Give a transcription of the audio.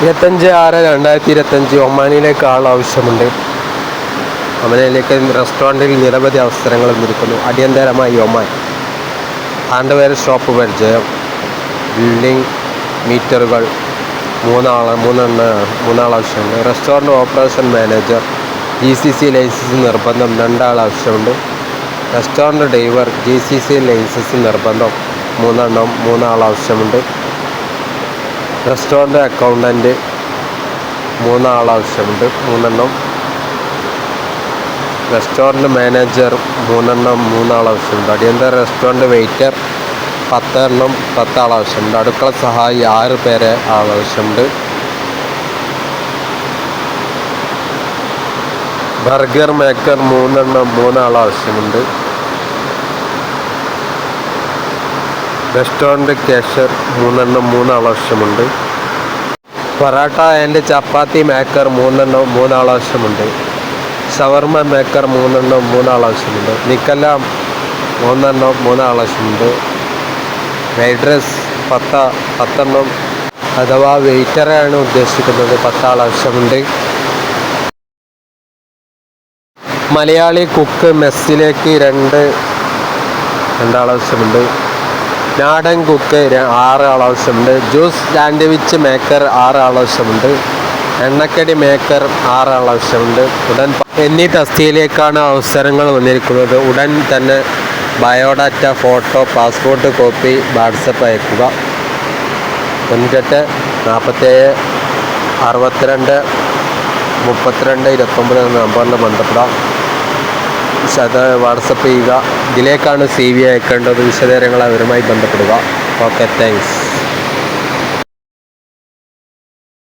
ഇരുപത്തഞ്ച് ആറ് രണ്ടായിരത്തി ഇരുപത്തഞ്ച് ഒമാനിലേക്ക് ആൾ ആവശ്യമുണ്ട്. ഒമാനിലേക്ക് റെസ്റ്റോറന്റിൽ നിരവധി അവസരങ്ങൾ നിൽക്കുന്നു അടിയന്തരമായി ഒമാൻ. ഹാൻഡ്വെയർ ഷോപ്പ് പരിചയം. ബിൽഡിംഗ് മീറ്ററുകൾ. മൂന്നാൾ മൂന്നെണ്ണ മൂന്നാൾ ആവശ്യമുണ്ട്. Restaurant operation manager G C C licence നിർബന്ധം രണ്ടാൾ ആവശ്യമുണ്ട്. Restaurant driver G C C licence നിർബന്ധം മൂന്നെണ്ണം മൂന്നാൾ ആവശ്യമുണ്ട്. റെസ്റ്റോറന്റ് അക്കൗണ്ടന്റ് മൂന്നാൾ ആവശ്യമുണ്ട് മൂന്നെണ്ണം റെസ്റ്റോറന്റ് മാനേജർ മൂന്നെണ്ണം മൂന്നാൾ ആവശ്യമുണ്ട് അടിയന്തര റെസ്റ്റോറന്റ് വെയിറ്റർ പത്തെണ്ണം പത്താൾ ആവശ്യമുണ്ട് അടുക്കള സഹായി ആറ് പേരെ ആൾ ആവശ്യമുണ്ട് ബർഗർ മേക്കർ മൂന്നെണ്ണം മൂന്നാൾ ആവശ്യമുണ്ട് റെസ്റ്റോറന്റ് ക്യാഷ്യർ മൂന്നെണ്ണം മൂന്നാളാവശ്യമുണ്ട്. പൊറാട്ട ആൻഡ് ചപ്പാത്തി മേക്കർ മൂന്നെണ്ണം മൂന്നാളാവശ്യമുണ്ട്. ഷവർമ മേക്കർ മൂന്നെണ്ണം മൂന്നാളാവശ്യമുണ്ട്. നിക്കല്ല മൂന്നെണ്ണം മൂന്നാളാവശ്യമുണ്ട്. വെയ്ഡ്രസ് പത്ത പത്തെണ്ണം. അഥവാ വെയിറ്ററാണ് ഉദ്ദേശിക്കുന്നത് പത്താൾ ആവശ്യമുണ്ട് മലയാളി കുക്ക് മെസ്സിലേക്ക് രണ്ട് രണ്ടാൾ ആവശ്യമുണ്ട് നാടൻ കുക്ക് ആറ് ആളാവശ്യമുണ്ട് ജ്യൂസ് സാൻഡ്വിച്ച് മേക്കർ ആറ് ആളാവശ്യമുണ്ട് എണ്ണക്കടി മേക്കർ ആറ് ആളാവശ്യമുണ്ട് ഉടൻ എന്നീ തസ്തിയിലേക്കാണ് അവസരങ്ങൾ വന്നിരിക്കുന്നത്. ഉടൻ തന്നെ biodata photo passport copy WhatsApp അയക്കുക. തൊണ്ണൂറ്റെട്ട് നാൽപ്പത്തേഴ് അറുപത്തിരണ്ട് മുപ്പത്തിരണ്ട് ഇരുപത്തൊമ്പത് എന്ന നമ്പറിൽ ബന്ധപ്പെടാം. അത് വാട്സപ്പ് ചെയ്യുക. ഇതിലേക്കാണ് സി വി അയക്കേണ്ടത് വിശദവിവരങ്ങൾ അവരുമായി ബന്ധപ്പെടുക. Okay thanks